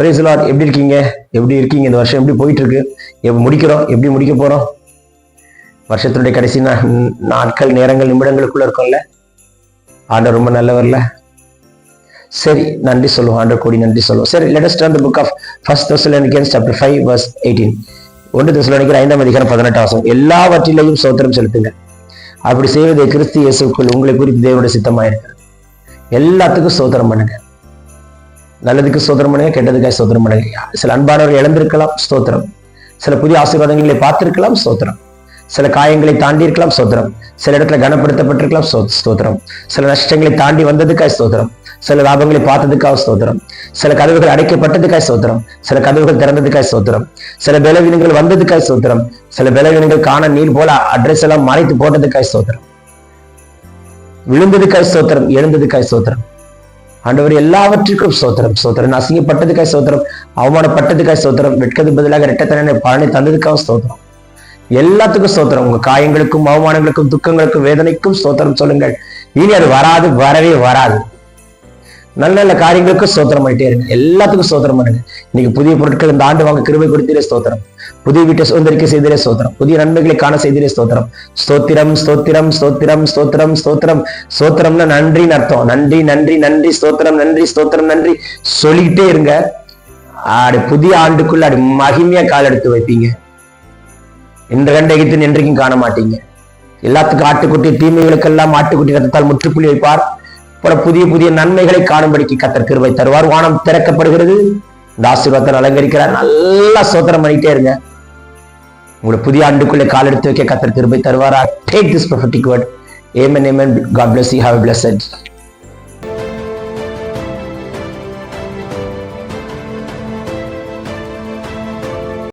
பிரேசலாட் எப்படி இருக்கீங்க? எப்படி இருக்கீங்க? இந்த வருஷம் எப்படி போயிட்டு இருக்கு எப்படி முடிக்கிறோம்? எப்படி முடிக்க போறோம்? வருஷத்தினுடைய கடைசி நாட்கள் நேரங்கள் நிமிடங்களுக்குள்ள இருக்கும்ல? ஆண்டவர் ரொம்ப நல்லவர்ல. சரி நன்றி சொல்லுவோம். ஆண்டர் கோடி நன்றி சொல்லுவோம். சரி லேட்டஸ்ட் அந்த book of first Thessalonians chapter five verse eighteen ஒன்று தெசலோனிக்கர் ஐந்தாம் அதிகாரம் பதினெட்டாம் வசனம். எல்லாவற்றிலையும் சோத்திரம் செலுத்துங்க. அப்படி செய்வதை கிறிஸ்து இயேசுக்குள் உங்களை குறித்து தேவனுடைய சித்தமாயிருக்கு எல்லாத்துக்கும் சோதனம் பண்ணுங்க. நல்லதுக்கு சோதரமனையா கெட்டதுக்காக சோதனம் சில அன்பானவர்கள் இழந்திருக்கலாம் ஸ்தோத்திரம். சில புதிய ஆசீர்வாதங்களை பார்த்திருக்கலாம் ஸ்தோத்திரம். சில காயங்களை தாண்டி இருக்கலாம் சோதரம் சில இடத்துல கனப்படுத்தப்பட்டிருக்கலாம் ஸ்தோத்திரம். சில நஷ்டங்களை தாண்டி வந்ததுக்காக ஸ்தோத்திரம். சில லாபங்களை பார்த்ததுக்காக ஸ்தோத்திரம். சில கதவுகள் அடைக்கப்பட்டதுக்காக ஸ்தோத்திரம். சில கதவுகள் திறந்ததுக்காக ஸ்தோத்திரம். சில பலவீனங்கள் வந்ததுக்காக சோத்திரம் சில பலவீனங்கள் காண நீர் போல அட்ரஸ் எல்லாம் மறைத்து போட்டதுக்காக சோத்திரம் விழுந்ததுக்காய் சோத்திரம் எழுந்ததுக்காய் சோத்திரம் ஆண்டவர் எல்லாவற்றிற்கும் சோத்திரம் சோத்திரம் அசிங்கப்பட்டதுக்காய் சோத்திரம் அவமானப்பட்டதுக்காய் சோத்திரம் வெட்கது பதிலாக ரெட்டத்தனை பழனி தந்ததுக்காக சோத்திரம் எல்லாத்துக்கும் சோத்திரம் உங்க காயங்களுக்கும் அவமானங்களுக்கும் துக்கங்களுக்கும் வேதனைக்கும் சோத்திரம் சொல்லுங்கள். இனி அது வராது வரவே வராது. நல்ல நல்ல காரியங்களுக்கும் சோத்திரம் பண்ணிட்டே இருங்க. எல்லாத்துக்கும் ஸ்தோத்திரம் பண்ணுங்க. இன்னைக்கு புதிய பொருட்கள் இந்த ஆண்டு வாங்க கிருமை கொடுத்தீரே ஸ்தோத்திரம். புதிய வீட்டை சுதந்திரிக்க செய்திரே ஸ்தோத்திரம். புதிய நன்மைகளை காண செய்திரே ஸ்தோத்திரம். ஸ்தோத்திரம் ஸ்தோத்திரம் ஸ்தோத்திரம் ஸ்தோத்திரம் ஸ்தோத்திரம். ஸ்தோத்திரம்னா நன்றின்னு அர்த்தம். நன்றி நன்றி நன்றி ஸ்தோத்திரம் நன்றி ஸ்தோத்திரம் நன்றி. சொல்லிக்கிட்டே இருங்க. ஆடு புதிய ஆண்டுக்குள்ள அடி மகிமையா கால் எடுத்து வைப்பீங்க. இந்த கண்டகித்து என்றைக்கும் காண மாட்டீங்க. எல்லாத்துக்கும் ஆட்டுக்குட்டி தீமைகளுக்கெல்லாம் ஆட்டுக்குட்டி ரத்தத்தால் முற்றுப்புள்ளி வைப்பார். பல புதிய புதிய நன்மைகளை காணும்படிக்கு கத்தர் கிருவை தருவார். வானம் திறக்கப்படுகிறது. இந்த ஆசீர்வாதத்தை அலங்கரிக்கிறார். நல்லா சோத்திரம் பண்ணிட்டே இருங்க. உங்களை புதிய ஆண்டுக்குள்ளே கால் எடுத்து வைக்க கத்தர் கிருபை தருவாரா? Take this prophetic word amen amen God bless you have blessed